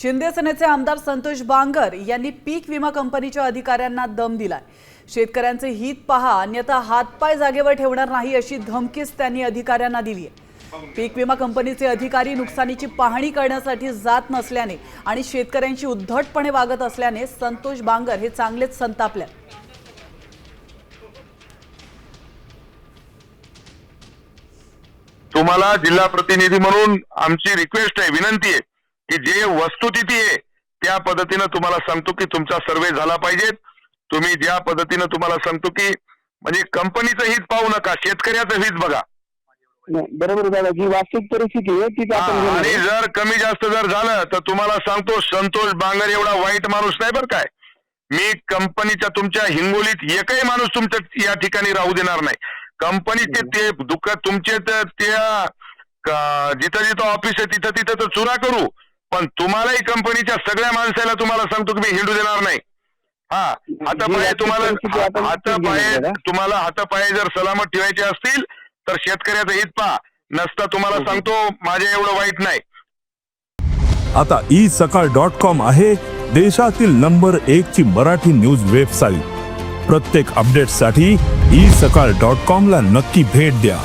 शिंदे सेनेचे आमदार संतोष बांगर यांनी पीक विमा कंपनीच्या अधिकाऱ्यांना दम दिलाय. शेतकऱ्यांचे हित पहा अन्यथा हातपाय जागेवर ठेवणार नाही अशी धमकीच त्यांनी अधिकाऱ्यांना दिली आहे पीक विमा कंपनीचे अधिकारी नुकसानीची पाहणी करण्यासाठी जात नसल्याने आणि शेतकऱ्यांशी उद्धटपणे वागत असल्याने संतोष बांगर हे चांगलेच संतापले तुम्हाला जिल्हा प्रतिनिधी म्हणून आमची रिक्वेस्ट आहे विनंती आहे. की जे वस्तुस्थिती आहे त्या पद्धतीनं तुम्हाला सांगतो की तुमचा सर्वे झाला पाहिजे. तुम्ही ज्या पद्धतीनं तुम्हाला सांगतो की म्हणजे कंपनीचं हित पाहू नका शेतकऱ्याचं हित बघा. नाही, बरोबर दादा. जी वास्तविक परिस्थिती आहे घेणार आणि. जर कमी जास्त जर झालं तर तुम्हाला सांगतो संतोष बांगर एवढा वाईट माणूस नाही बरं काय. मी कंपनीच्या तुमच्या हिंगोलीत एकही माणूस तुमच्या या ठिकाणी राहू देणार नाही. कंपनीचे ते दुःख तुमचे तर त्या जिथं जिथं ऑफिस आहे तिथं तिथं तर चुरा करू. पण तुम्हालाही कंपनीच्या सगळ्या माणसाला तुम्हाला सांगतो की मी हिंडू देणार नाही. हा हातापाये तुम्हाला हातापाये. तुम्हाला हातापाये जर सलामत ठेवायचे असतील तर शेतकऱ्याचं हित पहा. नसता तुम्हाला सांगतो माझ्या एवढं वाईट नाही. आता ई सकाळ डॉट कॉम आहे देशातील नंबर एक ची मराठी न्यूज वेबसाईट. प्रत्येक अपडेटसाठी ई सकाळ डॉट कॉम ला नक्की भेट द्या.